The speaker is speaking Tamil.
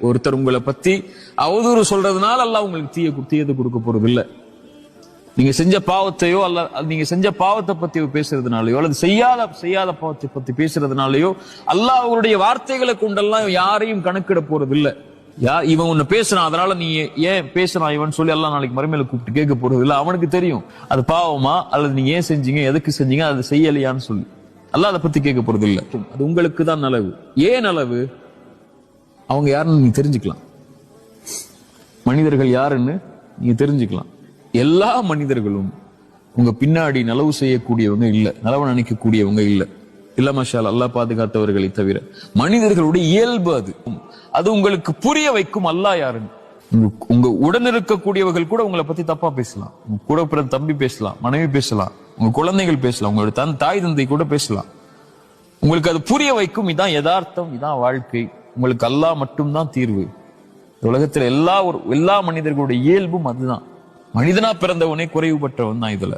ஒருத்தர் உங்களை பத்தி அவதூறு சொல்றதுனால அல்ல உங்களுக்கு தீய தீயது கொடுக்க போறது இல்ல நீங்க செஞ்ச பாவத்தையோ அல்ல நீங்க செஞ்ச பாவத்தை பத்தி பேசுறதுனாலயோ அல்லது செய்யாத செய்யாத பாவத்தை பத்தி பேசுறதுனாலயோ அல்லாஹ் அவருடைய வார்த்தைகளை கொண்டெல்லாம் யாரையும் கணக்கிட போறது இல்ல யா இவன் உன்னை பேசுறான் அதனால நீ ஏன் பேசுறான் இவன் சொல்லி எல்லாம் நாளைக்கு மறுமையில கூப்பிட்டு கேட்க போறது இல்ல அவனுக்கு தெரியும் அது பாவமா அல்லது நீங்க ஏன் செஞ்சீங்க எதுக்கு செஞ்சீங்க அது செய்யலையான்னு சொல்லி. அல்ல அதை பத்தி கேட்க போறது இல்ல அது உங்களுக்கு தான் நலவு. ஏன் நலவு? அவங்க யாருன்னு நீ தெரிஞ்சுக்கலாம். மனிதர்கள் யாருன்னு நீங்க தெரிஞ்சுக்கலாம். எல்லா மனிதர்களும் உங்க பின்னாடி நலவு செய்யக்கூடியவங்க இல்லை நலவு நினைக்கக்கூடியவங்க இல்லை. இல்ல மஷால் அல்லாஹ் பாதுகாத்தவர்களை தவிர மனிதர்களுடைய இயல்பு அது. அது உங்களுக்கு புரிய வைக்கும் அல்லாஹ் யாருன்னு. உங்க- உடன் இருக்கக்கூடியவர்கள் கூட உங்களை பத்தி தப்பா பேசலாம். உங்க கூட பிற தம்பி பேசலாம் மனைவி பேசலாம் உங்க குழந்தைகள் பேசலாம் உங்களோட தன் தாய் தந்தை கூட பேசலாம். உங்களுக்கு அது புரிய வைக்கும். இதான் யதார்த்தம் இதான் வாழ்க்கை. உங்களுக்கு அல்லாஹ் மட்டும்தான் தீர்வு. உலகத்தில் எல்லா ஒரு எல்லா மனிதர்களுடைய இயல்பும் அதுதான். மனிதனா பிறந்தவனே குறைவுபட்டவன் தான் இதுல.